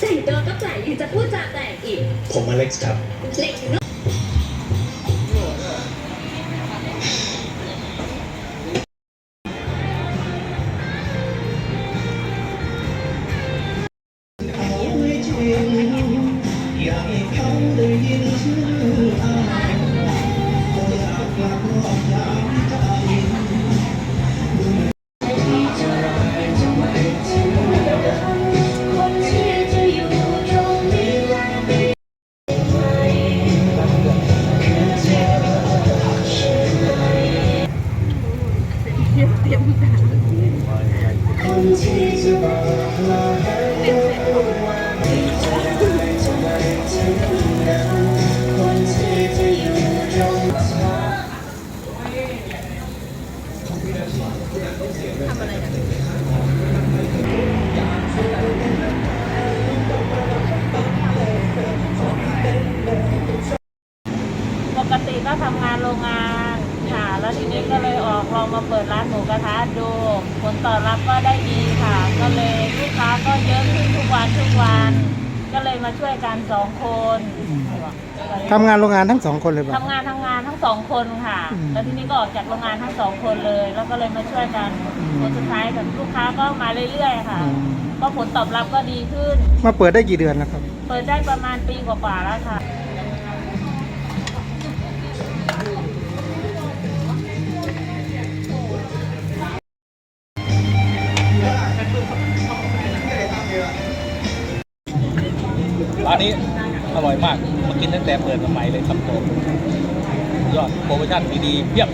เดินก็แปลกอีกจะพูดจาแปลกอีก ผมอเล็กซ์ครับเด็กเนอะ คนที่จะบอกเราให้รู้ว่าไม่เจอได้จะไม่ถึงนั้นคนที่จะอยู่ตรงเธอปกติก็ทำงานโรงงาน ค่ะ แล้วทีนี้ก็เลยออกลองมาเปิดร้านหมูกระทะดู ผลตอบรับก็ได้ดีค่ะ ก็เลยลูกค้าก็เยอะขึ้นทุกวันทุกวัน ก็เลยมาช่วยกันสองคนทำงานโรงงานทั้งสองคนเลยป่ะทำงานทำงานทั้งสองคนค่ะอืมแล้วทีนี้ก็ออกจากโรงงานทั้งสองคนเลย แล้วก็เลยมาช่วยกันผลสุดท้ายกับลูกค้าก็มาเรื่อยๆค่ะอืมก็ผลตอบรับก็ดีขึ้น มาเปิดได้กี่เดือนแล้วครับ เปิดได้ประมาณปีกว่าๆแล้วค่ะ ร้านนี้อร่อยมาก มากินตั้งแต่เปิดใหม่เลยครับผมยอดโปรโมชั่นดีๆเพียบ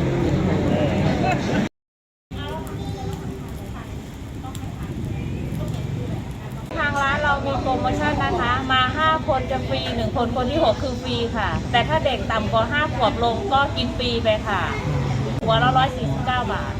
ทางร้านเรามีโปรโมชั่นนะคะ มา 5 คนจะฟรี 1 คนคนที่ 6 คือฟรีค่ะ แต่ถ้าเด็กต่ำกว่า5ขวบลงก็กินฟรีไปค่ะ หัวละ149 บาท